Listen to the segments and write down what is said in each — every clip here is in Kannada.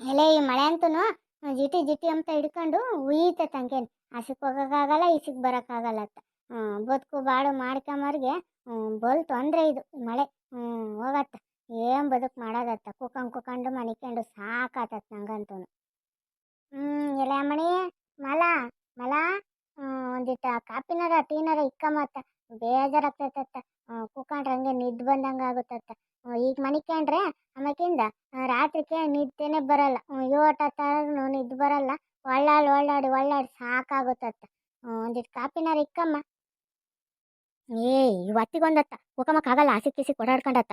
ಎಲೆ ಈ ಮಳೆ ಅಂತೂ ಜಿಟಿ ಜಿಟಿ ಅಂತ ಹಿಡ್ಕೊಂಡು ಉಯ್ಯುತ್ತೆ ತಂಗೇನು. ಹಸಿಗೆ ಹೋಗೋಕ್ಕಾಗಲ್ಲ ಇಸಿಗೆ ಬರೋಕ್ಕಾಗಲ್ಲ ಅಂತ. ಬದುಕು ಬಾಳು ಮಾಡ್ಕೊಂಬರ್ಗೆ ಬಲ್ ತೊಂದರೆ ಇದು ಮಳೆ. ಹ್ಞೂ ಹೋಗತ್ತ. ಏನು ಬದುಕು ಮಾಡೋದತ್ತ? ಕುಕ್ಕಂಡು ಕುಕಂಡು ಮನಿಕೊಂಡು ಸಾಕಾತತ್ ನಂಗಂತೂ ಹ್ಞೂ ಎಲೆ ಮಣಿ ಮಲ ಮಲ. ಒಂದಿಟ್ಟ ಕಾಪಿನಾರ, ಟೀನಾರ ಇಕ್ಕಮತ್ತ. ಬೇಜಾರಾಗ್ತೈತತ್ತ. ಕುಕ್ಕಂಡ್ರೆ ಹಂಗೆ ನಿದ್ದು ಬಂದಂಗೆ ಆಗುತ್ತತ್ತ ಈಗ ಮನಿಕೊಂಡ್ರೆ ಆಮೇಕಿಂದ ರಾತ್ರಿಗೆ ನಿದ್ದೆನೇ ಬರಲ್ಲ. ಯೋಟ ತರನು ನಿದ್ದೆ ಬರಲ್ಲ. ಒಳ್ಳಾಡಿ ಒಳ್ಳಾಡಿ ಒಳ್ಳಾಡಿ ಸಾಕಾಗುತ್ತತ್ತ ಒಂದಿಟ್ಟು ಕಾಪಿನಾರ ಇಕ್ಕಮ್ಮ ಏ ಇವತ್ತಿಗೊಂದತ್ತ ಕುಕಮಕ್ಕಾಗಲ್ಲ ಹಸಿ ಕಿಸಿ ಕೊಡಾಡ್ಕೊಂಡತ್ತ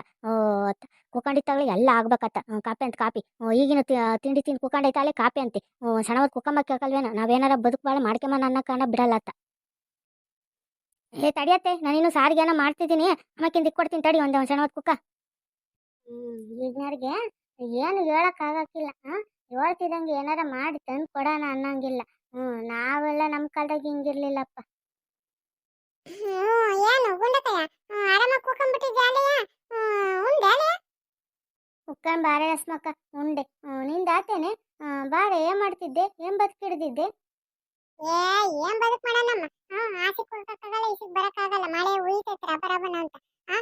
ಅತ್ತ ಕುಕ್ಕಂಡಿತ್ತಾಗಲಿ ಎಲ್ಲ ಆಗ್ಬೇಕತ್ತ. ಕಾಪಿ ಅಂತ ಕಾಪಿ. ಈಗಿನ ತಿಂಡಿ ತಿಂದು ಕುಕ್ಕಂಡೈತಾಲೆ ಕಾಪಿ ಅಂತಿ. ಕುಕ್ಕಂಬಕ್ಕೆ ಹಾಕಲ್ವೇನೋ ನಾವೇನಾರ ಬದುಕು ಬಾಳ ಮಾಡ್ಕೊಂಬ ನನ್ನ ಕಾಣ ಬಿಡಲ್ಲತ್ತ. ಏ, ತಡಿಯತ್ತೆ. ನಾನಿನ್ನು ಸಾರಿಗೆನ ಮಾಡ್ತಿದ್ದೀನಿ. ಆಮೇಕಿಂದ ಇಕ್ಕೊಡ್ತೀನಿ ತಡಿ, ಒಂದು ಸಣ್ಣವತ್ತು ಕುಕ್ಕ ಈಗಿನವ್ರಿಗೆ ಏನು ಹೇಳಕ್ಕಾಗಕ್ಕಿಲ್ಲ ಹಾಂ ಹೇಳ್ತಿದ್ದಂಗೆ ಏನಾರ ಮಾಡಿ ತಂದು ಕೊಡೋಣ ಅನ್ನಂಗಿಲ್ಲ. ಹ್ಞೂ ನಾವೆಲ್ಲ ನಮ್ಮ ಕಾಲದಾಗ ಹಿಂಗಿರ್ಲಿಲ್ಲಪ್ಪ. ಏನು ಗುಂಡಕಯ್ಯ ಆರಾಮಾಗಿ ಕೂಕೊಂಡ್ಬಿಟ್ಟಿದ್ದೆ ಅಲೆಯ ಉಂಡೆ ಉಕ್ಕನ್ ಬಾರೆ ಅಸ್ಮಕ್ಕ ಉಂಡೆ. ನಿಂದ ಆತೇನೆ? ಬಾರೆ ಏನ್ ಮಾಡ್ತಿದ್ದೆ? ಏನ್ ಬದುಕಿಡ್ದಿದ್ದೆ ಏ ಏನ್ ಬದುಕ್ ಮಾಡೋಣಮ್ಮ? ಆಸೆ ಕೊಡಕ್ಕಾಗಲ್ಲ ಈಸಿಗೆ ಬರಕ್ಕಾಗಲ್ಲ ಮಳೆ ಉಯ್ತೈತೆ ರಬ ರಬನ ಅಂತ ಹಾ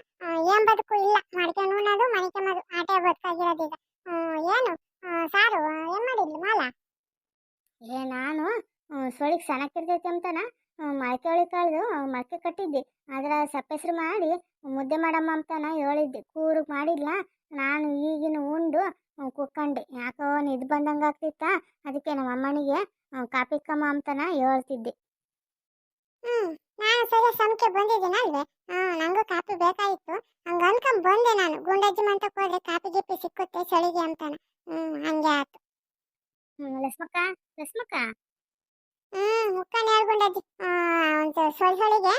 ಏನ್ ಬದುಕು ಇಲ್ಲ ಮಾಡ್ಕೊಂಡು ಉಣ್ಣೋದು ಮನಿಕೊಂಬದು ಆಟೆ ಬದುಕಾಗಿರೋದೀಗ ಹ್ಮ್ ಏನು ಆ, ಸಾರು ಏನ್ ಮಾಡಿದ್ಲಿ ಮಾಲ ಏ ನಾನು ಸೊಳಿಗೆ ಸಣ್ಣಕ್ಕಿರ್ತೈತೆ ಅಂತನ ಮೊಳಕೆ ಒಳಿ ಕಾಳ್ದು ಮೊಳಕೆ ಕಟ್ಟಿದ್ದೆ. ಅದರ ಸಪ್ಪೆಸ್ರು ಮಾಡಿ ಮುದ್ದೆ ಮಾಡಮ್ಮ ಅಂತನ ಹೇಳಿದ್ದೆ. ಕೂರು ಮಾಡಿಲ್ಲ ನಾನು ಈಗಿನ ಉಂಡು ಕುಕ್ಕಂಡೆ. ಯಾಕೋ ನಿದ್ದು ಬಂದಂಗೆ ಆಗ್ತಿತ್ತ ಅದಕ್ಕೆ ನಮ್ಮ ಅಮ್ಮನಿಗೆ ಕಾಪಿ ಕಮ್ಮ ಅಂತನ ಹೇಳ್ತಿದ್ದೆ. ಹ್ಮ್ ನಾನು ಸರಿ ಸಮಕ್ಕೆ ಬಂದಿದ್ದೀನಿ ಅಲ್ವೇ ನಂಗೂ ಕಾಪಿ ಬೇಕಾಗಿತ್ತು. ಹಂಗ ಅನ್ಕೊಂಡ್ ಬಂದೆ ನಾನು. ಗುಂಡಜ್ಜಿ ಮಂತಕ್ಕೆ ಹೋದ್ರೆ ಕಾಪಿ ಗಿಪಿ ಸಿಕ್ಕುತ್ತೆ ಚಳಿಗೆ ಅಂತಾನ. ಹ್ಮ್ ಹಂಗೆ ಆತು ಹ್ಮ್ ಲಕ್ಷ್ಮಕ್ಕ ಲಕ್ಷ್ಮಕ್ಕ ಹ್ಮ್ ಮುಕ್ಕನ್ ಹೇಳ್ಕೊಂಡಜ್ಜಿ ಒಂದು ಸೊಳ್ ಸೊಳಿಗೆ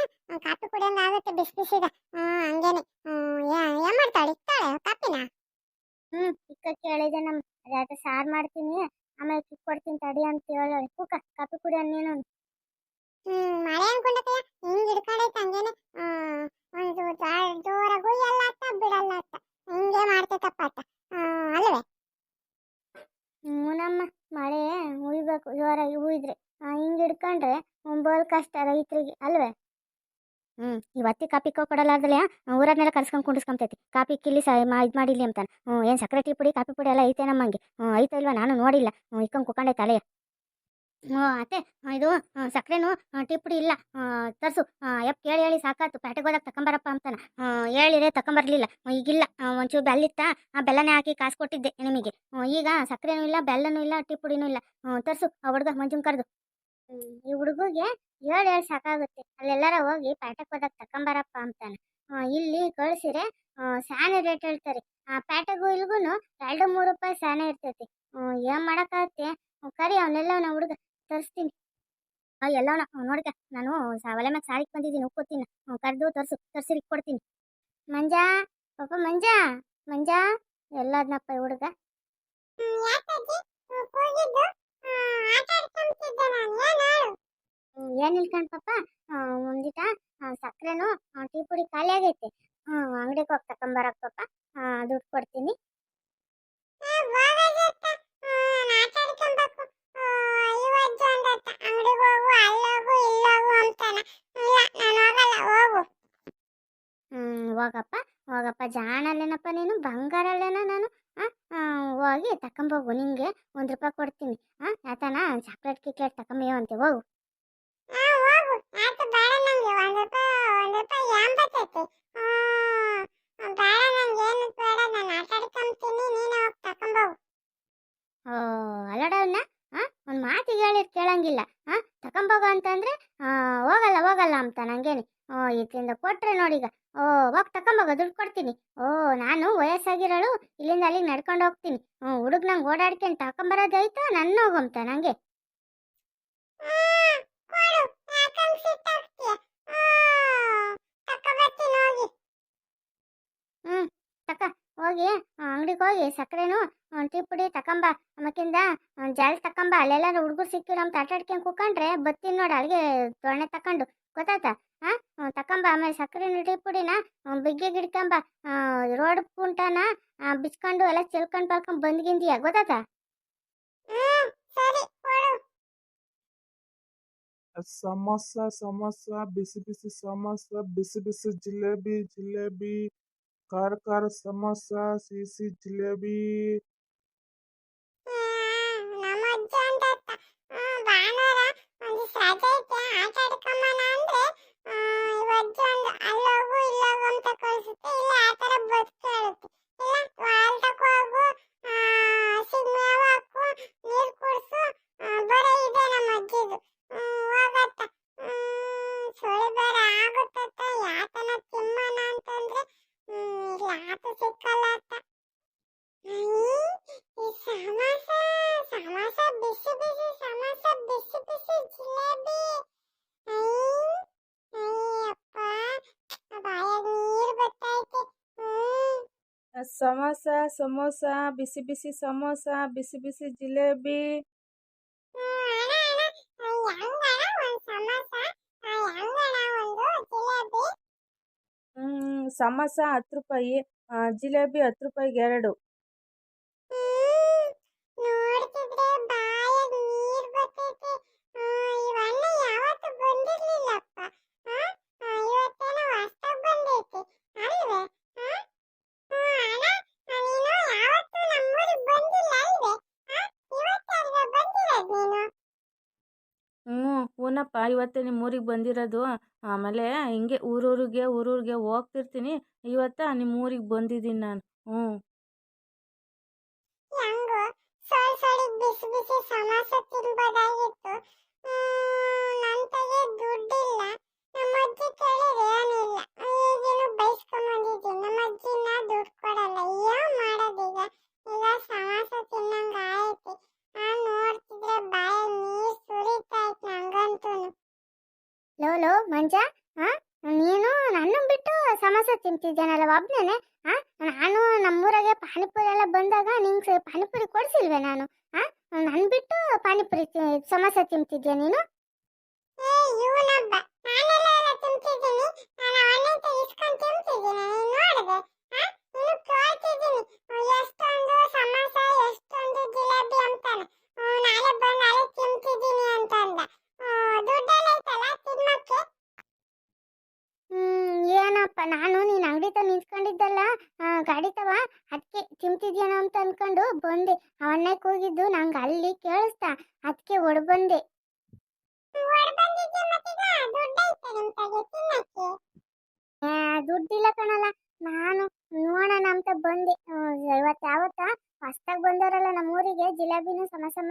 ಕಾಪಿ ಕುಡಿಯಂಗ ಆಗುತ್ತೆ ಬಿಸಿ ಬಿಸಿದ ಹ್ಮ್ ಹಂಗೇನೆ. ಏನ್ ಮಾಡ್ತಾಳೆ? ಇಕ್ತಾಳೆ ಕಾಪಿನ? ಹ್ಮ್ ಚಿಕ್ಕ ಕೇಳಿದೆ ನಮ್ ಅದಾದ ಸಾರ್ ಮಾಡ್ತೀನಿ ಆಮೇಲೆ ಕಿಕ್ ಕೊಡ್ತೀನಿ ತಡಿ ಅಂತ ಹೇಳೋಳೆ. ಕುಕ್ಕ ಕಾಪಿ ಕುಡಿಯ ನೀನು. ಹ್ಮ್ ಮಳೆ ಅನ್ಕೊಂಡಕಯ್ಯ ಹಿಂಗ್ ಹಿಡ್ಕೊಂಡೈತೆ ಹಂಗೇನೆ ಹ್ಮ್ ಒಂದು ಜಾ- ಜೋರಾಗೂ ಎಲ್ಲ ಅತ್ತ ಬಿಡಲ್ಲ ಅತ್ತ ಹಿಂಗೆ ಮಾಡ್ತೈತಪ್ಪ ಅತ್ತ ಹ್ಮ್ ಅಲ್ವೇ ಹ್ಞೂ ನಮ್ಮ ಮಳೆ ಉಯ್ಬೇಕು ಜೋರಾಗಿ ಉಯ್ದ್ರೆ ಹಿಂಗೆ ಹಿಡ್ಕೊಂಡ್ರೆ ಬೋಲ್ ಕಷ್ಟ ರೈತರಿಗೆ ಅಲ್ವೇ ಹ್ಞೂ ಇವತ್ತಿ ಕಾಪಿ ಕೊಡಲಾರ್ದಲೆ ಊರನ್ನೆಲ್ಲ ಕರ್ಸ್ಕೊಂಡು ಕುಂಡಿಸ್ಕೊಂತೈತಿ. ಕಾಪಿ ಕಿಲ್ಲಿ ಸ ಇದು ಮಾಡಿಲ್ಲ ಅಂತಾನೆ. ಹ್ಞೂ, ಏನು ಸಕ್ಕರೆ ಟೀ ಪುಡಿ ಕಾಪಿ ಪುಡಿ ಎಲ್ಲ ಐತೆ ನಮ್ಮಂಗೆ ಹ್ಞೂ, ಐತೆ ಇಲ್ವಾ ನಾನು ನೋಡಿಲ್ಲ. ಇಕ್ಕೊಂಡು ಕುಕ್ಕಂಡೈತೆ ತಲೆಯ ಹ್ಞೂ, ಅತ್ತೆ ಇದು ಸಕ್ಕರೆನು ಟೀ ಪುಡಿ ಇಲ್ಲ. ತರಿಸು. ತರ್ಸು ಯಪ್ ಕೇಳಿ, ಹೇಳಿ ಸಾಕಾಯ್ತು ಪ್ಯಾಟೆಗೆ ಹೋದಾಗ ತಕೊಂಬರಪ್ಪ ಅಂತಾನೆ. ಹೇಳಿದೆ ತಕೊಂಬರ್ಲಿಲ್ಲ. ಈಗಿಲ್ಲ. ಒಂಚೂರು ಬೆಲ್ಲಿತ್ತ, ಆ, ಬೆಲ್ಲನೇ ಹಾಕಿ ಕಾಸು ಕೊಟ್ಟಿದ್ದೆ ನಿಮಗೆ. ಈಗ ಸಕ್ಕರೆನೂ ಇಲ್ಲ, ಬೆಲ್ಲನೂ ಇಲ್ಲ, ಟೀ ಪುಡಿನೂ ಇಲ್ಲ. ತರ್ಸು, ಆ ಹುಡುಗ ಮಂಜುನ್ ಕರೆದು. ಈ ಹುಡುಗಿಗೆ ಹೇಳಿ ಹೇಳಿ ಸಾಕಾಗುತ್ತೆ. ಅಲ್ಲೆಲ್ಲಾರ ಹೋಗಿ ಪ್ಯಾಟಕ್ ಹೋದಾಗ ತಕೊಂಬರಪ್ಪ ಅಂತಾನೆ. ಇಲ್ಲಿ ಕಳ್ಸಿರೆ ಸಾನೆ ರೇಟ್ ಹೇಳ್ತಾರೆ. ಆ, ಪ್ಯಾಟಗೂ ಇಲ್ಗೂ ಎರಡು ಮೂರು ರೂಪಾಯಿ ಸಾನೆ ಇರ್ತೈತಿ. ಏನ್ ಮಾಡೋಕ್ಕಾಗತ್ತೆ? ಕರಿ ಅವನ್ನೆಲ್ಲ ನಾ ಹುಡುಗ, ತರಿಸ್ತೀನಿ. ಎಲ್ಲವನ್ನ ನೋಡ್ಕ, ನಾನು ಒಲೆ ಮ್ಯಾಗ ಸಾರಿಗೆ ಬಂದಿದ್ದೀನಿ ಉಕ್ಕೋತೀನಿ ಕರೆದು ತರ್ಸು ತರ್ಸಿ ಕೊಡ್ತೀನಿ. ಮಂಜಾ, ಪಾಪ ಮಂಜಾ ಮಂಜಾ ಎಲ್ಲದನ್ನಪ್ಪ ಹುಡುಗ. ಏನ್ ಇಲ್ಕಂಡ್ ಪಾಪ? ಒಂದಿಟ ಸಕ್ಕರೆನು ಟೀ ಪುಡಿ ಖಾಲಿ ಆಗೈತೆ. ಹ್ಮ್ ಅಂಗಡಿಗೆ ಹೋಗಿ ತಕೊಂಬರಕ್ ಪಾಪ. ದುಡ್ಡು ಕೊಡ್ತೀನಿ. ಹೋಗಪ್ಪ ಹೋಗಪ್ಪ. ಜಾಣಲ್ಲೇನಪ್ಪ ನೀನು ಬಂಗಾರಲ್ಲೇನ ನಾನು. ಹೋಗಿ ತಕೊಂಬೋಗು ನಿಂಗೆ ಒಂದು ರೂಪಾಯಿ ಕೊಡ್ತೀನಿ. ಹಾಂ ಯಾತನ? ಚಾಕ್ಲೇಟ್ ಕಿಕ್ಲೇಟ್ ತಕೊಂಬೀವ ಅಂತೆ ಹೋಗು. ಆ, ಹೋಗು. ಯಾಕೆ ಬೇಡ ನಂಗೆ. ಒಂದ್ ರೂಪಾಯಿ ಒಂದ್ ರೂಪಾಯಿ ಏನ್ ಆ ಬೇಡ ನಂಗೆ. ಏನು ಬೇಡ. ನಾನು ಆಟ ಆಡ್ಕೊಂತೀನಿ ನೀನೇ ಹೋಗಿ ತಕೊಂಬೋಗು ಓ ಅಲ್ಲಡವನ್ನ ಆ ಒಂದು ಮಾತಿಗೆ ಹೇಳಿದ್ ಕೇಳಂಗಿಲ್ಲ. ಆ ತಕೊಂಬೋಗ ಅಂತಂದ್ರೆ ಆ, ಹೋಗಲ್ಲ ಹೋಗಲ್ಲ ಅಂತ ನಂಗೇನೆ. ಓ ಇದರಿಂದ ಕೊಟ್ರೆ ನೋಡೀಗ ಓ ಹೋಗಿ ತಕೊಂಬೋಗ ದುಡ್ಡು ಕೊಡ್ತೀನಿ. ಓ ನಾನು ವಯಸ್ಸಾಗಿರೋಳು ಇಲ್ಲಿಂದ ಅಲ್ಲಿಗೆ ನಡ್ಕೊಂಡು ಹೋಗ್ತೀನಿ. ಹ್ಞೂ ಹುಡುಗ ನಂಗೆ ಓಡಾಡ್ಕೊಂಡು ತಕೊಂಬರೋದಾಯ್ತು ನನ್ನ ಹೋಗಂತ ನಂಗೆ ಹೋಗಿ. ಹ್ಞೂ ತಕ್ಕ ಹೋಗಿ ಅಂಗಡಿಗೆ ಹೋಗಿ ಸಕ್ಕರೆನು ಟೀ ಪುಡಿ ತಕೊಂಬ ಆಮಕಿಂದ ಜಾಲ್ ತಕೊಂಬ ಅಲ್ಲೆಲ್ಲ ಹುಡುಗರು ಸಿಕ್ಕಿ ಅಂತ ಆಟಾಡ್ಕೊಂಡು ಕೂಕೊಂಡ್ರೆ ಬತ್ತೀನಿ ನೋಡಿ ಅಲ್ಲಿಗೆ ದೊಣ್ಣೆ ತಕೊಂಡು ಗೊತ್ತಾಯ್ತಾ? ಹಾಂ ತಕೊಂಬ ಆಮೇಲೆ ಸಕ್ಕರೆ ಟೀ ಪುಡಿನ ಬಿಗ್ಗೆ ಗಿಡ್ಕೊಂಬ ರೋಡ್ ಪುಂಟನ ಬಿಚ್ಕೊಂಡು ಎಲ್ಲ ಚೆಲ್ಕೊಂಡು ಪಲ್ಕೊಂಡು ಬಂದ್ಗಿಂದಿಯ ಗೊತ್ತಾಯ್ತಾ? ಸಮೋಸ ಸಮೋಸ, ಬಿಸಿ ಬಿಸಿ ಸಮೋಸ, ಬಿಸಿ ಬಿಸಿ ಜಿಲೇಬಿ ಜಿಲೇಬಿ, ಖಾರ ಖಾರ ಸಮೋಸ ಸಿಹಿ ಜಿಲೇಬಿ. ನಮ್ಮ ಅಜ್ಜ ಅಂತ ಭಾನುವಾರ ಒಂದಿವ್ಸ ರಜೆ ಐತೆ ಆಟ ಆಡ್ಕೊಂಬನ ಅಂದ್ರೆ ಆ, ಇವ್ ಅಜ್ಜ ಒಂದು ಅಲ್ಲೋಗು ಇಲ್ಲೋಗು ಅಂತ ಕಳ್ಸುತ್ತೆ ಇಲ್ಲ ಆ ಥರ ಬದುಕು ಹೇಳುತ್ತೆ ಇಲ್ಲ ಹಾಲ್ ತಕೋ ಹೋಗು ಆ, ಹಸಿಗ್ ಮೇವ್ ಹಾಕು ನೀರ್ ಕುಡ್ಸು ಆ, ಬರೀ ಇದೆ ನಮ್ಮ ಅಜ್ಜಿದು ಹ್ಮ್, ಹೋಗತ್ತ ಹ್ಮ್, ಸುಳಿ ಬೇರೆ ಆಗುತ್ತತ್ತ ಯಾತನ ತಿಮ್ಮನ ಅಂತಂದ್ರೆ ಹ್ಮ್, ಇಲ್ಲ ಆತು ಸಿಕ್ಕಲ್ಲ ಅತ್ತ ಅಯ್ಯ್, ಈ ಸಮೋಸ ಸಮೋಸ ಬಿಸಿ ಬಿಸಿ ಸಮೋಸ ಬಿಸಿ ಬಿಸಿ ಜಿಲೇಬಿ ಅಯ್ಯ್, ಅಯ್ಯಪ್ಪ ಬಾಯಾಗ ನೀರ್ ಬರ್ತೈತೆ ಹ್ಮ್ ಸಮೋಸ ಸಮೋಸ ಬಿಸಿ ಬಿಸಿ ಸಮೋಸಾ ಬಿಸಿ ಬಿಸಿ ಜಿಲೇಬಿ. ಹ್ಮ್, ಸಮೋಸ ಹತ್ತು ರೂಪಾಯಿ ಜಿಲೇಬಿ ಹತ್ತು ರೂಪಾಯಿಗೆ ಎರಡು ಹ್ಮ್, ನೋಡ್ತಿದ್ರೆ ಬಾಯಾಗ ನೀರ್ ಬರ್ತೈತೆ ಹ್ಮ್, ಇವಣ್ಣ ಯಾವತ್ತು ಬಂದಿರ್ಲಿಲ್ಲಪ್ಪ ಹ? ಆ, ಇವತ್ತೇನೋ ಹೊಸ್ದಾಗ್ ಬಂದೈತಿ ಅಲ್ವೇ ಹ? ಹ್ಮ್, ಅಣ್ಣ ನೀನು ಯಾವತ್ತೂ ನಮ್ಮೂರಿಗೆ ಬಂದಿಲ್ಲ ಅಲ್ವೇ ಹ? ಇವತ್ತೇ ಅಲ್ವೇ ಬಂದಿರೋದ್ ನೀನು ಹ್ಞೂ ಇವತ್ತು ನಿಮ್ಮ ಊರಿಗೆ ಬಂದಿರೋದು? ಆಮೇಲೆ ಹಿಂಗೆ ಊರೂರಿಗೆ ಊರೂರಿಗೆ ಹೋಗ್ತಿರ್ತೀನಿ. ಇವತ್ತ ನಿಮ್ಮ ಊರಿಗೆ ಬಂದಿದ್ದೀನಿ ನಾನು. ಹ್ಞೂ ಹೆಂಗೋ? ಸೊಳ್ ಸೊಳಿಗ್ ಬಿಸಿ ಬಿಸಿ ಸಮೋಸ ತಿನ್ಬೋದಾಗಿತ್ತು. ಹ್ಮ್, ನನ್ ತಗೆ ದುಡ್ಡಿಲ್ಲ. ನಮ್ಮ ಅಜ್ಜಿ ಕೇಳಿದ್ರೆ ಏನಿಲ್ಲ. ಈಗೇನು ಬೈಸ್ಕೊಂಬಂದಿದ್ದೀನಿ ನಮ್ಮ ಅಜ್ಜಿನ ದುಡ್ಡು ಕೊಡಲ್ಲ ಏನ್ ಮಾಡೋದೀಗ ಈಗ ಸಮೋಸ ತಿನ್ನಂಗ ಆಯ್ತು ನಾನ್ ನೋಡ್ತಿದ್ರೆ ಬಾಯ ನೀರ್ ಸುರಿತಾ ಇತ್ತು ನಂಗಂತೂನು ಲೋ ಲೋ ಮಂಜ ಹಾ ನೀನು ನನ್ನ ಬಿಟ್ಟು ಸಮೋಸ ತಿಂತಿದ್ದೇನಲ್ಲ ಒಬ್ನೇನೆ ಹಾ ನಾನು ನಮ್ಮೂರಾಗೆ ಪಾನಿಪುರಿ ಎಲ್ಲ ಬಂದಾಗ ನಿಂಗೆ ಪಾನಿಪುರಿ ಕೊಡಿಸಿಲ್ವೇ ನಾನು ಹಾ ನನ್ ಬಿಟ್ಟು ಪಾನಿಪುರಿ ಸಮೋಸ ತಿಂತಿದ್ಯಾ ನೀನು? ಏ, ಇವನೊಬ್ಬ ನಾನೆಲ್ಲ ಎಲ್ಲ ತಿಂತಿದ್ದೀನಿ ನಾನು ಅವನಂತ ಇಸ್ಕೊಂಡ್ ತಿಂತಿದ್ದೀನಿ ನೀನ್ ನೋಡಿದೆ ಹಾ ಇನ್ನು ಕೇಳ್ತಿದ್ದೀನಿ ಎಷ್ಟೊಂದು ಸಮೋಸ ಎಷ್ಟೊಂದು ಜಿಲೇಬಿ ಅಂತಾನೆ ಹ್ಮ್, ನಾಳೆ ಬಂದು ನಾಳೆ ತಿಂತಿದ್ದೀನಿ ಅಂತಂದ ಹ್ಮ್, ದುಡ್ಡೆಲ್ಲ ಐತಲ್ಲ ತಿನ್ನಕ್ಕೆ ಹ್ಮ್ ಏನಪ್ಪ ನಾನು ನೀನ್ ಅಂಗಡಿ ತ ನಿಂತ್ಕೊಂಡಿದ್ದಲ್ಲ ಗಾಡಿ ತವ ಅದಕ್ಕೆ ತಿಂತಿದ್ಯೇನೋ ಅಂತ ಅನ್ಕೊಂಡು ಬಂದೆ. ಅವನ್ನೇ ಕೂಗಿದ್ದು ನಂಗೆ ಅಲ್ಲಿ ಕೇಳಿಸ್ತಾ ಅದಕ್ಕೆ ಒಡ್ ಬಂದೆ ದುಡ್ಡಿಲ್ಲ ಕಣಲ್ಲ. ನಾನು ನೋಡೋಣ ಅಂತ ಬಂದೆ. ಇವತ್ತು ಯಾವತ್ತ? ಹೊಸ್ದಾಗ್ ಬಂದವರಲ್ಲ ನಮ್ಮ ಊರಿಗೆ ಸಮೋಸ ಸಮ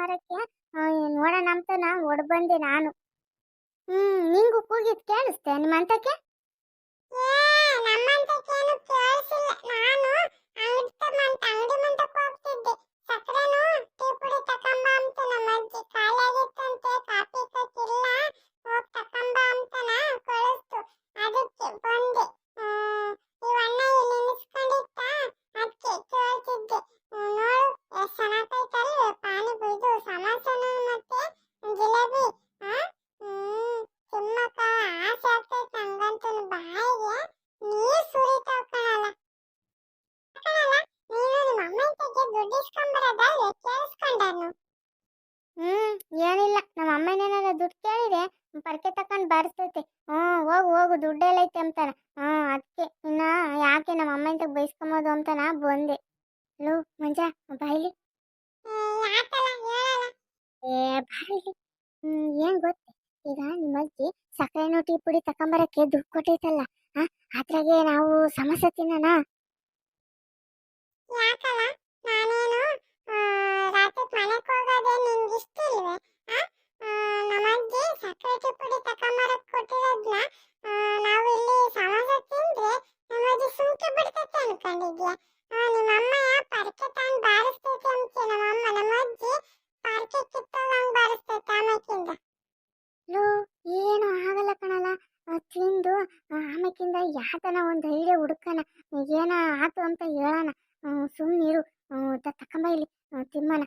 ಆ, ನೋಡೋಣ ಅಂತ ನಾ ಒಡ್ ಬಂದೆ ನಾನು. ಹ್ಮ್ ನಿಂಗು ಕೂಗಿದ್ ಕೇಳಿಸ್ತೆ ನಿಮ್ಮಂತಕ್ಕೆ? ಏ ಸಕ್ಕರೆನು ಟೀ ಪುಡಿ ತಕೊಂಬ ಅಂತ ನಮ್ಮ ಅಜ್ಜಿ ಖಾಲಿ ಆಗಿತ್ತಂತೆ ಕಾಫಿ ಕಕ್ಕಿಲ್ಲ ಹೋಗ್ ತಕೊಂಬ ಅಂತನ ಕಳಿಸ್ತು ಅದಕ್ಕೆ ಬಂದೆ ಹ್ಮ್, ಇವಣ್ಣ ಇಲ್ಲಿ ನಿಲ್ಸ್ಕೊಂಡಿತ್ತ ಅದಕ್ಕೆ ಕೇಳ್ತಿದ್ದೆ ಹ್ಮ್, ನೋಡು ಎಷ್ಟ್ ಚೆನ್ನಾಗೈತಲ್ವೇ ಪಾನಿ ಇದು ಸಮೋಸನು ಮತ್ತೆ ಜಿಲೇಬಿ ಹಾ ಹ್ಮ್ ತಿಮ್ಮಕ್ಕ ಆಸೆ ಆಗ್ತೈತೆ ನಂಗಂತೂ ಬಾಯಿಗೆ ನೀರ್ ಸುರಿತಾವ್ ಕಣಲ್ಲ ಕಣಲ್ಲ ನೀನು ನಿಮ್ಮ ಅಮ್ಮನ ತೆಗೆ ದುಡ್ಡು ಇಸ್ಕೊಂಬರೋದಲ್ವೇ ಕೇಳಿಸ್ಕೊಂಡಾನು ಹ್ಮ್ ಏನಿಲ್ಲ ನಮ್ಮ ಅಮ್ಮನೇನಾರ ದುಡ್ಡು ಕೇಳಿದೆ ಪರ್ಕೆ ತಕೊಂಡ್ ಬರ್ಸ್ತೈತೆ ಹ್ಮ್ ಹೋಗು ಹೋಗು ದುಡ್ಡೆಲ್ಲ ಐತೆ ಅಂತಾನ ಹ್ಮ್ ಅದಕ್ಕೆ ಇನ್ನ ಯಾಕೆ ನಮ್ಮ ಅಮ್ಮನ ಬೈಸ್ಕೊಂಬೋದು ಅಂತ ನಾ ಬಂದೆ ಲೋ ಮಂಜ ಬಾಯ್ಲಿ ಯಾಕಲ್ಲ ಹೇಳಲ್ಲ ಹ್ಮ್ ಏನ್ ಗೊತ್ತೆ? ಈಗ ನಿಮ್ಮ ಅಜ್ಜಿ ಸಕ್ಕರೆನೂ ಟೀ ಪುಡಿ ತಕೊಂಬರಕ್ಕೆ ದುಡ್ಡು ಕೊಟ್ಟೈತಲ್ಲ ಹಾ ಅದ್ರಾಗೆ ನಾವು ಸಮಸ್ಯೆ ತಿನ್ನೋಣ? ಯಾಕಲ್ಲ? ನಾನೇನು ರಾತ್ರಿ ಮನೆಗೆ ಸಕ್ಕರೆ ಪುಡಿ ನಾವು ಇಲ್ಲಿ ಅನ್ಕೊಂಡಿದ್ಯಾ? ಆ, ನಿಮ್ಮ ಅಮ್ಮ ಪರ್ಕೆ ತಗೊಂಡ್ ಬಾರಿಸ್ತೈತೆ ಅಂತೆ ನಮ್ಮ ಅಮ್ಮ ಪರ್ಕೆ ಕಿತ್ತೋಗಂಗ್ ಬಾರಿಸ್ತೈತೆ ಆಮೇಕಿಂದ ಲೋ ಏನು ಆಗಲ್ಲ ಕಣಲ್ಲ. ತಿಂದು ಆಮೇಕಿಂದ ಯಾತನ ಒಂದು ಐಡಿಯಾ ಹುಡುಕಣ ಏನ ಆತು ಅಂತ ಹೇಳೋಣ ಸುಮ್ಮನಿರು ತಕ್ಕಂಬ ಇಲ್ಲಿ ತಿಮ್ಮನ.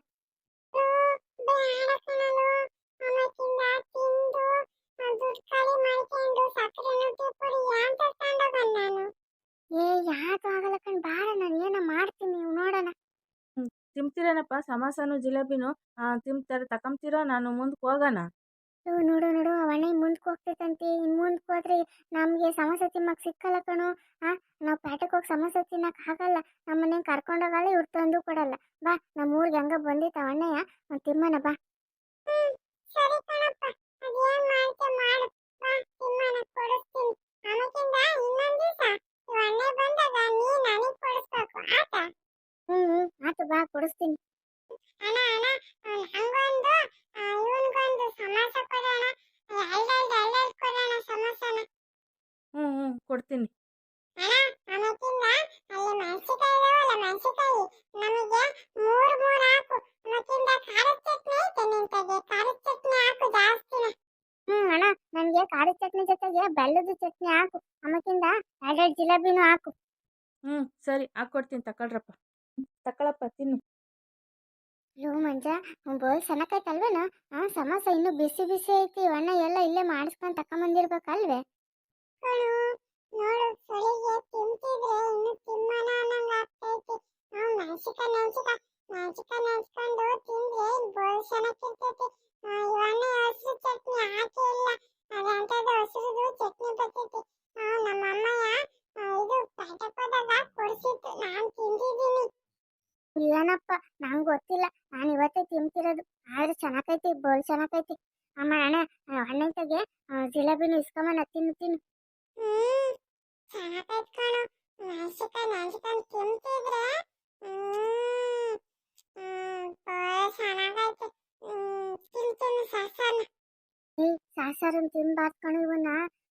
ಏ ಯಾತು ಆಗಲ್ಲ ಕಣ್. ಬಾರ ನಾನು ಏನ ಮಾಡ್ತೀನಿ ನೀವು ನೋಡೋಣ. ತಿಂತೀರೇನಪ್ಪ ಸಮೋಸನು ಜಿಲೇಬಿನು ಆ, ತಿಂತಾರೆ ತಕೊಂತೀರೋ ನಾನು ಮುಂದಕ್ಕೆ ಹೋಗೋಣ. ನೋಡು ನೋಡು. ಅವಣ್ಣ ಮುಂದಕ್ಕೆ ಹೋಗ್ತೈತಂತೆ. ಇನ್ನು ಮುಂದಕ್ಕೆ ಹೋದ್ರೆ ನಮಗೆ ಸಮೋಸ ತಿನ್ನಕ್ಕೆ ಸಿಕ್ಕಲ್ಲ ಕಣೋ. ಆ ನಾವು ಪ್ಯಾಟೆಗೆ ಹೋಗಿ ಸಮೋಸ ತಿನ್ನಕ್ಕೆ ಆಗಲ್ಲ. ನಮ್ಮ ಮನೆಗೆ ಕರ್ಕೊಂಡೋಗಲ್ಲ ಇವ್ರು ತಂದು ಕೊಡಲ್ಲ. ಬಾ ನಮ್ಮ ಊರಿಗೆ ಹಂಗ ಬಂದಿತ್ತು ಅವಣ್ಣಯ್ಯ. ಒಂದು ತಿಮ್ಮನ ಬಾ. ಹ್ಮ್ ಸರಿ ಕಣಪ್ಪ. ಅದೇನ್ ಮಾಡ್ತೆ ಮಾಡು. ಬಾ ತಿಮ್ಮನ ಕೊಡಿಸ್ತೀನಿ ಆಮೇಕಿಂದ ಇನ್ನೊಂದ್ ದಿವಸ ಅಣ್ಣ ಬಂದಾಗ ನೀ ನನಗ್ ಕೊಡಿಸ್ಬೇಕು ಆತ ಹ್ಞೂ ಹ್ಞೂ ಆತು ಬಾ ಕೊಡಿಸ್ತೀನಿ ಅಣ್ಣ ಅಣ್ಣ ಹಂಗೊಂದು ಇವನ್ಗೊಂದು ಸಮೋಸ ಕೊಡೋಣ ಎರಡೆರಡು ಎರಡೆರಡು ಕೊಡೋಣ ಸಮೋಸನ ಹ್ಞೂ ಹ್ಞೂ ಕೊಡ್ತೀನಿ ಅಣ್ಣ ಆಮೇಕಿಂದ ಅಲ್ಲಿ ಮೆಣಸಿಕಾಯಿ ಇದಾವಲ್ಲ ಮೆಣಸಿಕಾಯಿ ನಮಗೆ ಮೂರ್ ಮೂರ್ ಹಾಕು ಆಮೇಕಿಂದ ಖಾರದ ಚಟ್ನಿ ಐತೆ ನಿಂತಗೆ ಖಾರದ ಚಟ್ನಿ ಹಾಕು ಜಾಸ್ತಿನ ಹ್ಞೂ ಅಣ್ಣ ನನಗೆ ಖಾರದ ಚಟ್ನಿ ಜೊತೆಗೆ ಬೆಲ್ಲದ ಚಟ್ನಿ ಹಾಕು ಆಮೇಕಿಂದ ಎರಡೆರಡು ಜಿಲೇಬಿನೂ ಹಾಕು ಹ್ಞೂ ಸರಿ ಹಾಕ್ಕೊಡ್ತೀನಿ ತಗೊಳ್ರಪ್ಪ ತಗೊಳಪ್ಪ ತಿನ್ನು ಲೋ ಮಂಜ ಬೋಲ್ ಸಣ್ಣಕೈತಲ್ವೇನ ಆ ಸಮೋಸ ಇನ್ನೂ ಬಿಸಿ ಐತಿ ಅಣ್ಣ ಎಲ್ಲ ಇಲ್ಲೇ ಮಾಡಿಸ್ಕೊಂಡು ತಕೊಂಬಂದಿರ್ಬೇಕಲ್ವೇ ನೋಡು ಸಳಿಗೆ ತಿಂತಿದ್ರೆ ಇನ್ನು ತಿಮ್ಮನ ಅನ್ನಂಗ ಆಗ್ತೈತಿ ನಾವು ಮೆಣಸಿಕಾಯಿ ಮೆಣಸಿಕಾಯಿ ಮೆಣಸಿಕಾಯಿ ನೆನ್ಸ್ಕೊಂಡು ತಿಂದ್ರೆ ಬೋಲ್ ಚೆನ್ನಾಗಿರ್ತೈತಿ ಇವನ್ನ ಹಸಿರು ಚಟ್ನಿ ಹಾಕಿ ಇಲ್ಲ. ಅದಂತದ ಹಸಿರುದು ಚಟ್ನಿ ಬರ್ತೈತಿ. ನಾವು ನಮ್ಮ ಅಮ್ಮಯ್ಯ ಇದು ಹೋದಾಗ ಕೊಡಿಸಿತ್ತು. ನಾನು ತಿಂದಿದ್ದೀನಿ. ಏನಪ್ಪ ನಂಗೆ ಗೊತ್ತಿಲ್ಲ. ನಾನು ಇವತ್ತೇ ತಿಂತಿರೋದು. ಆದ್ರೆ ಚೆನ್ನಾಗೈತಿ ಬೋಲ್ ಚೆನ್ನಾಗೈತಿ ಅಮ್ಮ ಅಣ್ಣ ಅಣ್ಣಂತಗೆ ಜಿಲೇಬಿನೂ ಇಸ್ಕೊಂಬನ ತಿನ್ನು ತಿನ್ನು ಸಾಸಾರನ್. ತಿನ್ಬಾರ್ದು ಕಣೋ ಇವನ್ನ.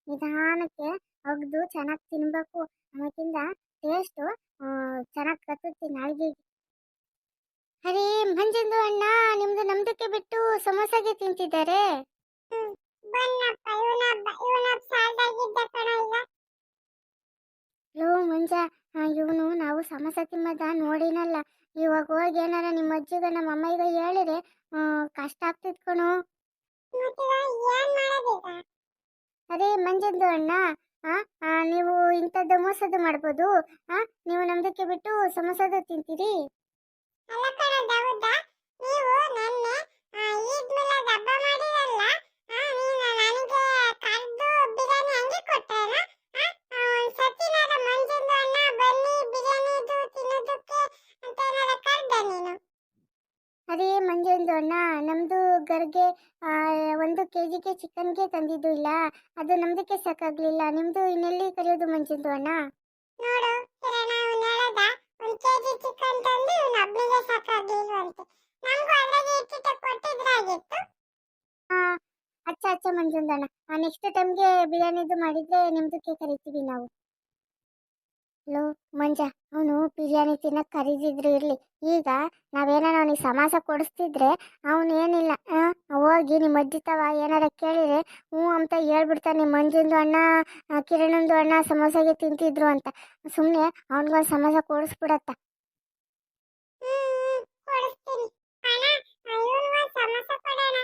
ನಿಧಾನಕ್ಕೆ ಒಗ್ದು ಚೆನ್ನಾಗಿ ತಿನ್ಬೇಕು. ಆಮೇಕಿಂದ ಟೇಸ್ಟು ಚೆನ್ನಾಗಿ ಕತ್ತುತ್ತಿ ನಾಲ್ಗೆಗೆ. ಅರೇ ಮಂಜಂದು ಅಣ್ಣ ನಿಮ್ದು ನಮ್ದಕ್ಕೆ ಬಿಟ್ಟು ಸಮೋಸಾಗೆ ತಿಂತಿದ್ದಾರೆ. ಲೋ ಮಂಜ ಇವನು ನಾವು ಸಮೋಸ ತಿಮ್ಮದ ನೋಡಿನಲ್ಲ. ಇವಾಗ ಹೋಗಿ ಏನಾರ ನಿಮ್ಮ ಅಜ್ಜಿಗ ನಮ್ಮ ಅಮ್ಮಗ ಹೇಳಿದ್ರೆ ಕಷ್ಟ ಆಗ್ತಿತ್ ಕಣು. ಅದೇ ಮಂಜಂದು ಅಣ್ಣ ಆ, ಆ, ನೀವು ಇಂಥದ್ದು ಮೋಸದ್ದು ಮಾಡ್ಬೋದು. ಆ ನೀವು ನಮ್ದಕ್ಕೆ ಬಿಟ್ಟು ಸಮೋಸದ ತಿಂತೀರಿ. ಅದೇ ಮಂಜೊಂದು ಅಣ್ಣ ನಮ್ದು ಗರ್ಗೆ ಒಂದು ಕೆ ಜಿಗೆ ಚಿಕನ್ಗೆ ತಂದಿದ್ದು ಇಲ್ಲ. ಅದು ನಮ್ದಕ್ಕೆ ಸಾಕಾಗ್ಲಿಲ್ಲ. ನಿಮ್ಮದು ಇನ್ನೆಲ್ಲಿ ಕರೆಯೋದು ಮಂಜೊಂದು ಅಣ್ಣ? ನೋಡು ಒಂದ್ ಕೆಜಿ ಚಿಕನ್ ತಂದು ಇವ್ನ ಒಬ್ನಿಗೆ ಸಾಕಾಗ್ಲಿಲ್ವಂತೆ ನಮ್ಗೂ ಅದ್ರಾಗೆ ಇಟ್ಟಿಟ್ಟು ಕೊಟ್ಟಿದ್ರಾಗಿತ್ತು ಅಚ್ಚ ಅಚ್ಚ ಮಂಜುಂದಣ್ಣ. ನೆಕ್ಸ್ಟ್ ಟೈಮ್ಗೆ ಬಿರಿಯಾನಿದು ಮಾಡಿದ್ರೆ ನಿಮ್ದಕ್ಕೆ ಕರಿತೀವಿ ನಾವು. ಲೋ, ಮಂಜ, ಅವನು ಬಿರಿಯಾನಿ ತಿನ್ನಕ್ಕೆ ಕರೀದಿದ್ರು, ಇರ್ಲಿ. ಈಗ ನಾವೇನಾರ ಅವನಿಗೆ ಸಮಾಸ ಕೊಡಿಸ್ತಿದ್ರೆ ಅವನು ಏನಿಲ್ಲ ಹೋಗಿ ನಿಮ್ಮ ಅಜ್ಜಿ ತವ ಏನಾರ ಕೇಳಿದ್ರೆ, ಹ್ಞೂ ಅಂತ ಹೇಳ್ಬಿಡ್ತಾನೆ ಮಂಜಿಂದು ಅಣ್ಣ ಕಿರಣಂದು ಅಣ್ಣ ಸಮೋಸಾಗೆ ತಿಂತಿದ್ರು ಅಂತ. ಸುಮ್ಮನೆ ಅವನಿಗೊಂದು ಸಮಾಸ ಕೊಡಿಸ್ಬಿಡತ್ತ ಹ್ಮ್ ಕೊಡಿಸ್ತೀನಿ ಅಣ್ಣ ಇವನು ಸಮೋಸ ಕೊಡೋಣ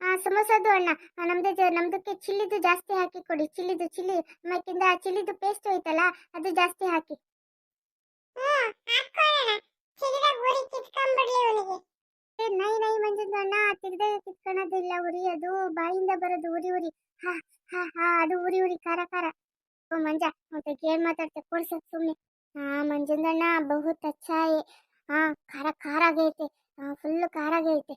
ಆ ಸಮೋಸದು ಅಣ್ಣ ನಮ್ದು ನಮ್ದಕ್ಕೆ ಚಿಲ್ಲಿದು ಜಾಸ್ತಿ ಹಾಕಿ ಕೊಡಿ. ಚಿಲ್ಲಿದು ಚಿಲ್ಲಿ ಆಮೇಕಿಂದ ಚಿಲ್ಲಿದು ಪೇಸ್ಟ್ ಐತಲ್ಲ ಅದು ಜಾಸ್ತಿ ಹಾಕಿ. ನೈ ನೈ ಮಂಜಿಂದ ಅಣ್ಣ ತೆಗ್ದಾಗ ಕಿತ್ಕೊಳ್ಳೋದಿಲ್ಲ ಉರಿ ಅದು. ಬಾಯಿಂದ ಬರೋದು ಉರಿ ಉರಿ. ಹಾ ಹಾ ಹಾ ಅದು ಉರಿ ಉರಿ ಖಾರ ಖಾರ. ಓ ಮಂಜ ಮತ್ತೆ ಏನ್ ಮಾತಾಡ್ತೆ ಕೊಡ್ಸಕ್ ಸುಮ್ಮನೆ ಹಾ ಮಂಜುಂದಣ್ಣ ಬಹುತ್ ಅಚ್ಚಾ ಹೇ ಹಾ ಖಾರ ಖಾರ ಆಗೈತೆ ಫುಲ್ ಖಾರ ಆಗೈತೆ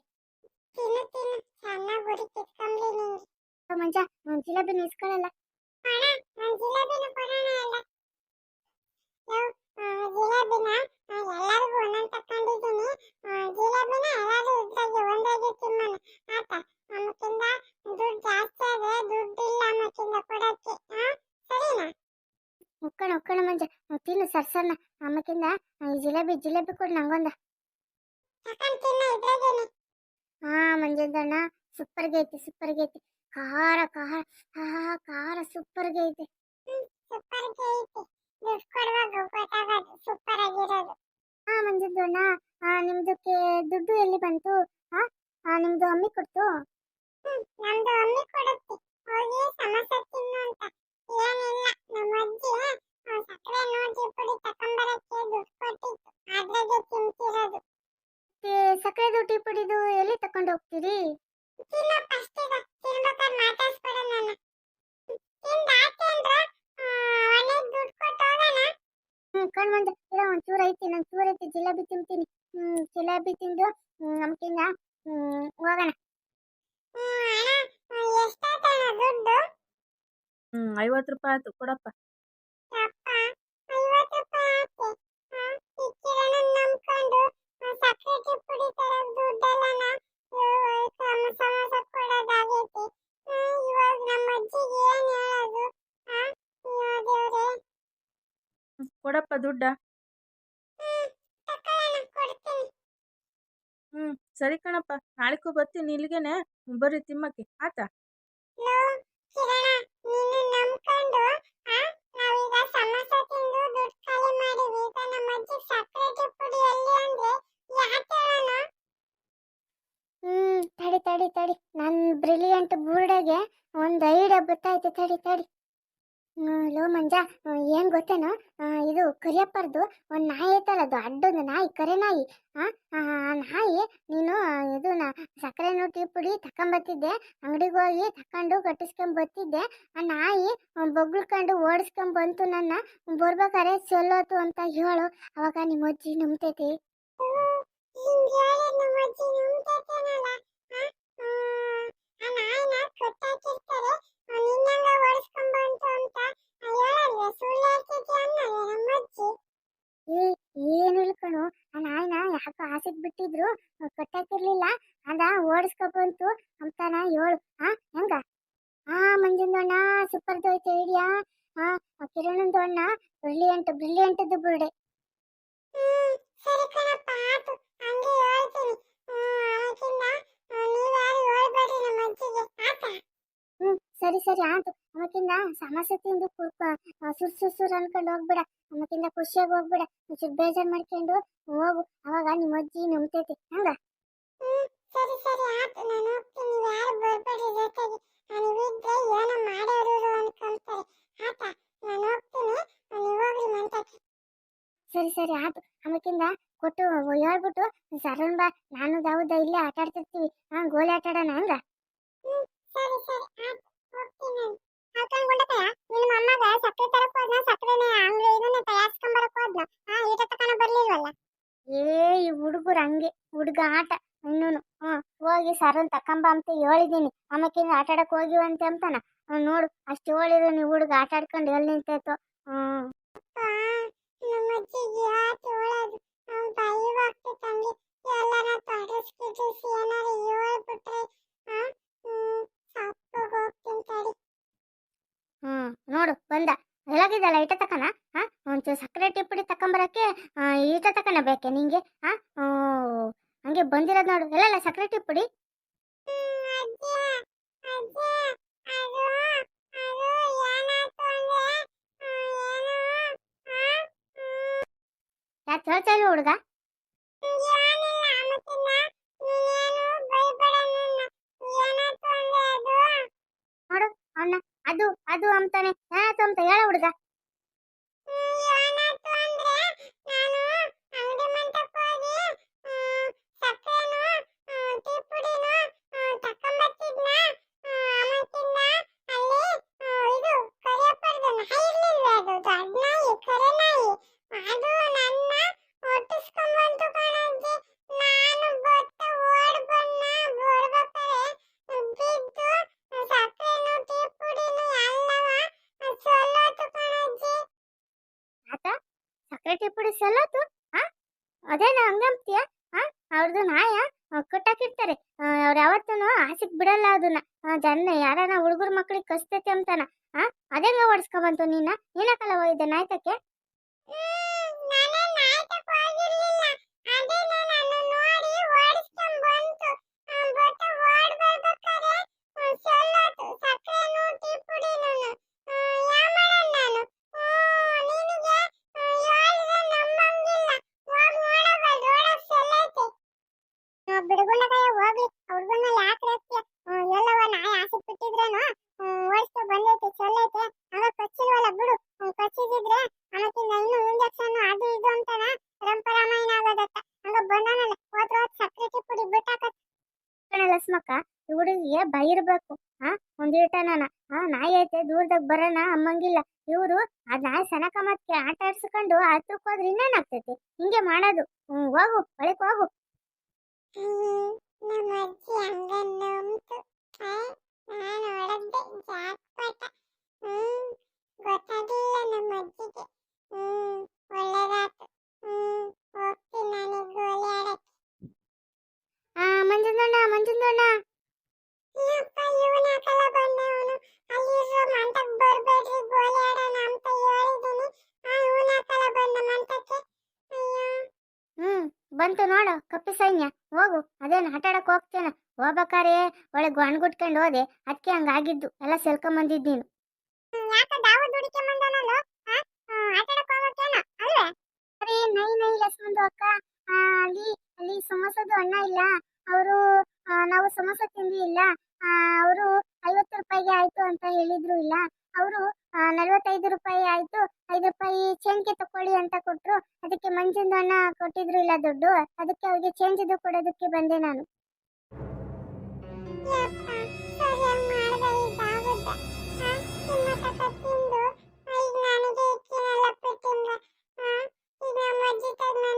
ತಿನ್ನು ತಿನ್ನು. ಚೆನ್ನಾಗಿ ಗುರಿ ಕಿತ್ಕೊಂಡ್ಲಿ ನಿಂಗೆ ಮಂಜ ಒಂದ್ ಜಿಲೇಬಿ ಇಸ್ಕೊಳ್ಳಲ್ಲ ಅಣ್ಣ ನಾನು ಜಿಲೇಬಿನ ಕೊಡೋಣ ಅಲ್ಲ ಜಿಲೇಬಿನ ಎಲ್ಲರಿಗೂ ಒಂದೊಂದು ತಕೊಂಡಿದ್ದೀನಿ ಜಿಲೇಬಿನ ಎಲ್ಲರೂ ಇದ್ದಾಗೆ ಒಂದಾಗಿ ತಿನ್ನೋಣ. ಆತ ನಮಕಿಂದ ದುಡ್ಡು ಜಾಸ್ತಿ ಆದ್ರೆ ದುಡ್ಡು ಇಲ್ಲ ನಮಕಿಂದ ಕೊಡಕ್ಕೆ. ಸರಿನಾ? ಒಕ್ಕಣ ಒಕ್ಕಣ ಮಂಜ. ತಿನ್ನು ಸರ್ಸನ್ನ ಆಮೇಕಿಂದ ಈ ಜಿಲೇಬಿ ಜಿಲೇಬಿ ಕೊಡು ನಂಗೊಂದ. ತಕೊಂಡ್ ತಿನ್ನ ಇದ್ರಾಗೇನೆ. ಹಾ ಮಂಜುಂದಣ್ಣ ಸೂಪರ್ಗೆ ಐತೆ ಸೂಪರ್ಗೆ ಐತೆ ಖಾರ ಖಾರ ಹಾ ಖಾರ ಸೂಪರ್ಗೆ ಐತಿ ಸೂಪರ್ ಐತಿ ದುಡ್ಡು ಕೊಡುವಾಗ ಗೊತ್ತಾಗೋದು ಸೂಪರ್ ಆಗಿರೋದು ಹಾ ನಿಮ್ದು ಆ ನಿಮ್ದಕ್ಕೆ ದುಡ್ಡು ಎಲ್ಲಿ ಬಂತು? ಹಾ ನಿಮ್ದು ಅಮ್ಮಿ ಕೊಡ್ತು? ನಮ್ದು ಅಮ್ಮಿ ಕೊಡುತ್ತೆ. ಹೋಗಿ ಸಮಸ್ಯೆ ತಿನ್ನು ಅಂತ. ಏನಿಲ್ಲ ನಮ್ಮ ಅಜ್ಜಿ ಸಕ್ಕರೆ ನೋಡಿ ಪುಡಿ ತಕೊಂಬರಕ್ಕೆ ದುಡ್ಡು ಕೊಟ್ಟಿತ್ತು ಅದ್ರಾಗೆ ತಿಂತಿರೋದು. ಸಕ್ಕರೆದು ಟೀ ಪುಡಿದು ಎಲ್ಲಿ ತಕೊಂಡು ಹೋಗ್ತೀರಿ? ಕಣ್ ಬಂದು ಇಲ್ಲ ಒಂದು ಚೂರು ಐತಿ ನಂಗೆ ಚೂರು ಐತಿ ಜಿಲೇಬಿ ತಿಂತೀನಿ. ಹ್ಮ್ ಜಿಲೇಬಿ ತಿಂದು ನಮ್ಕಿಂದ ಹೋಗೋಣ. ಹ್ಮ್ ಐವತ್ತು ರೂಪಾಯಿ ಆಯ್ತು ಕೊಡಪ್ಪ. ಐವತ್ತು ರೂಪಾಯಿ ಆಯ್ತು. ಸಕ್ರೆಟಿ ಪುಡಿ ತರ ದುಡ್ಡೆಲ್ಲ ಸಮೋಸ ಕೊಡೋದಾಗೈತಿ. ಇವಾಗ ನಮ್ಮ ಅಜ್ಜಿಗೆ ಏನ್ ಹೇಳೋದು? ಕೊಡಪ್ಪ ದುಡ್ಡ. ಹ್ಮ್ ಸರಿ ಕಣಪ್ಪ. ನಾಳೆಗೂ ಬರ್ತೀನಿ ಇಲ್ಲಿಗೆನೆ. ಬರ್ರಿ ತಿಮ್ಮಕ್ಕೆ. ಆತ ಕಿರಣ ನೀನು ನಂಬ್ಕೊಂಡು ತಡಿ ತಡಿ ನನ್ನ ನನ್ ಬ್ರಿಲಿಯಂಟ್ ಬೂರ್ಡಗೆ ಒಂದು ಐಡಿಯಾ ಗೊತ್ತಾಯ್ತು ತಡಿ ತಡಿ. ಲೋ ಮಂಜ ಏನು ಗೊತ್ತೇನೋ? ಇದು ಕರಿಯಪ್ಪರ್ದು ಒಂದು ನಾಯಿ ಐತಲ್ಲ, ಅದು ಅಡ್ಡೊಂದು ನಾಯಿ, ಕರೆ ನಾಯಿ. ಆ ನಾಯಿ, ನೀನು ಇದು ನಾ, ಸಕ್ಕರೆ ನೋಟಿ ಪುಡಿ ತಕೊಂಬತ್ತಿದ್ದೆ, ಅಂಗಡಿಗೆ ಹೋಗಿ ತಕೊಂಡು ಕಟ್ಟಿಸ್ಕೊಂಬತ್ತಿದ್ದೆ ಆ ನಾಯಿ ಬೊಗ್ಳ್ಕೊಂಡು ಓಡಿಸ್ಕೊಂಡ್ ಬಂತು ನನ್ನ. ಬರ್ಬೇಕಾರೆ ಸೊಲ್ಲೋತು ಅಂತ ಹೇಳು. ಅವಾಗ ನಿಮ್ಮ ಅಜ್ಜಿ ನಂಬ್ತೈತಿ ಏನು ಕಣು. ಆ ನಾಯಿನ ಯಾಕೋ ಆಸೆಗ್ ಬಿಟ್ಟಿದ್ರು. ಕಟ್ಟಾಕಿರ್ಲಿಲ್ಲ. ಅದ ಓಡಿಸ್ಕೊಬಂತು ಅಂತಾನ ಹೇಳು. ಆ ಹೆಂಗ? ಆ ಮಂಜುಂದಣ್ಣ ಸೂಪರ್ ದೋಯ್ತು ಐಡಿಯಾ ಆ ಕಿರಣಂದಣ್ಣ ಬ್ರಿಲಿಯಂಟ್ ಬ್ರಿಲಿಯಂಟ್ ಬುರ್ಡೆ. ಹ್ಮ್ ಸರಿ ಕಣಪ್ಪ ಆತು. ಹಂಗೆ ಹೇಳ್ತೀನಿ. ಹ್ಮ್ ಹ್ಮ್ ಸರಿ ಸರಿ ಆಯ್ತು. ಅವತ್ತಿಂದ ಸಮಸ್ಯೆ ತಿಂದು ಸುರ್ ಸುರ್ ಸುರ್ ಅನ್ಕೊಂಡು ಹೋಗ್ಬೇಡ. ಅವತ್ತಿಂದ ಖುಷಿಯಾಗಿ ಹೋಗ್ಬೇಡ. ಒಂಚೂರು ಬೇಜಾರ್ ಮಾಡ್ಕೊಂಡು ಹೋಗು. ಅವಾಗ ನಿಮ್ಮ ಅಜ್ಜಿ ನಂಬ್ತೈತಿ ಹಂಗ? ಸರಿ ಸರಿ ಆತು ನಾನು ಹೋಗ್ತೀನಿ. ಯಾರು ಬರ್ಬೇಡ್ರಿ ಜೊತೆಗೆ. ನೀವಿದ್ರೆ ಏನೋ ಮಾಡೋರು ಅನ್ಕೊಂತಾರೆ. ಆತಾ ನಾನು ಹೋಗ್ತೀನಿ. ನೀವು ಹೋಗ್ರಿ ಮಂತಕ್ಕೆ ಸರಿ ಸರಿ ಆಯ್ತು. ಆಮೇಕಿಂದ ಕೊಟ್ಟು ಹೇಳ್ಬಿಟ್ಟು ಸರನ್ ಬಾ ನಾನು ದಾವುದ ಇಲ್ಲೇ ಆಟ ಆಡ್ತಿರ್ತೀವಿ. ಹಾ ಗೋಲಿ ಆಟ ಆಡೋಣ ಹಂಗ? ಸರಿ ಸರಿ. ಹೋಗ್ತೀನಿ ನಿಮ್ಮ ಅಮ್ಮಗ ಸಕ್ಕರೆ ತರಕ್ ಹೋದ್ನ? ಸಕ್ಕರೆನೆ ಅಂಗಡಿ ಇದನ್ನ ತಯಾರಿಸ್ಕೊಂಬರಕ್ ಹೋದ್ನ ಹಾ ಈಟ ತಕನ ಬರ್ಲಿಲ್ವಲ್ಲ? ಏ ಈ ಹುಡುಗರು ಹಂಗೆ ಹುಡುಗ ಆಟ ಇನ್ನೂನು. ಹ್ಮ್ ಹೋಗಿ ಸರನ್ ತಕಂಬಾ ಅಂತ ಹೇಳಿದೀನಿ. ಆಮೇಕಿಂದ ಆಟ ಆಡಕ್ ಹೋಗಿವಂತೆ ಅಂತಾನ. ನೋಡು ಅಷ್ಟು ಹೇಳಿದ್ರು ನೀವು ಹುಡುಗ ಆಟ ಆಡ್ಕೊಂಡು ಎಲ್ಲಿ ನಿಂತೈತೋ. ಹ್ಮ್. ಅಪ್ಪ ನಮ್ಮ ಅಜ್ಜಿಗೆ ಯಾಕೆ ಹೇಳೋದು ಅವ್ನ್ ಭಯವಾಗ್ತೈತೆ ಹಂಗೆ ಎಲ್ಲಾರ ತೊಡಸ್ಕಿಡಿಸಿ ಏನಾರು ಹೇಳ್ಬಿಟ್ರೆ ಆ ಹ್ಮ್ ಸಪ್ಪಗ್ ಹೋಗ್ತೀನಿ ತಡಿ ಹ್ಮ್ ನೋಡು ಬಂದ ಎಲ್ಲಾಗಿದ್ದಲ್ಲ ಈಟ ಅದೇಂಗ ನೀನ? ಏನಕ್ಕಲ್ಲ ಹೋಗಿದ್ದೆ ನಾಯ್ತಕ್ಕೆ ಹಾ ಒಂದು ನಾನ. ಹಾ ನಾಯಿ ಐತೆ ದೂರದಾಗ ಬರೋಣ ಅಮ್ಮಂಗಿಲ್ಲ. ಇವರು ಆ ನಾಯಿ ಸನಕ ಮತ್ತೆ ಆಟ ಆಡ್ಸ್ಕೊಂಡು ಹತ್ರಕ್ಕೆ ಹೋದ್ರೆ ಇನ್ನೇನಾಗ್ತೈತಿ ಹಿಂಗೆ ಮಾಡೋದು. ಹ್ಮ್ ಹೋಗು ಒಳಕ್ ಹೋಗು. ನಮ್ಮ ಅಜ್ಜಿ ಹಂಗನ್ನಂತು ನಾನು ಹೊಡೆದ್ದೆ. ಜಾಕ್ಪಾಟ. ಹ್ಮ್ ಗೊತ್ತಾಗ್ಲಿಲ್ಲ ನಮ್ಮ ಅಜ್ಜಿಗೆ. ಹ್ಮ್ ಒಳ್ಳೇದಾತು. ಹ್ಮ್ ಹೋಗ್ತೀನಿ ನಾನು ಗೋಲಿ ಆಡಕ್ಕೆ. ಆ ಮಂಜುಂದಣ್ಣ ಮಂಜುಂದಣ್ಣ. ಬಂತು ನೋಡು ಕಪ್ಪಿ ಸೈನ್ಯ. ಹೋಗು ಅದೇನು ಆಟ ಆಡಕ್ ಹೋಗ್ತೇನೆ ಹೋಗ್ಬೇಕಾರೆ ಒಳಗೆ ಗುಟ್ಕೊಂಡು ಹೋದೆ. ಅದಕ್ಕೆ ಹಂಗಾಗಿದ್ದು ಎಲ್ಲ ಸೆಲ್ಕೊಂಬಂದಿದ್ದು ನೀನು. ಅರೆ ನೈ ನೈ ಲಕ್ಷ್ಮಂದು ಅಕ್ಕ ಅಲ್ಲಿ ಅಲ್ಲಿ ಸಮೋಸದ ಅಣ್ಣ ಇಲ್ಲ. ಅವರು ನಾವು ಸಮೋಸ ತಿಂದಿ ಇಲ್ಲ ಅವರು ಐವತ್ತು ರೂಪಾಯಿಗೆ ಆಯಿತು ಅಂತ ಹೇಳಿದ್ರು ಇಲ್ಲ. ಅವರು ನಲ್ವತ್ತೈದು ರೂಪಾಯಿ ಆಯ್ತು, ಐದು ರೂಪಾಯಿ ಚೇಂಜ್ಗೆ ತಕೊಳ್ಳಿ ಅಂತ ಕೊಟ್ಟರು ಅದಕ್ಕೆ ಮಂಜುಂದು ಕೊಟ್ಟಿದ್ರು ಇಲ್ಲ ದುಡ್ಡು. ಅದಕ್ಕೆ ಅವ್ರಿಗೆ ಇದು ಕೊಡೋದಕ್ಕೆ ಬಂದೆ ನಾನು. ನಾನು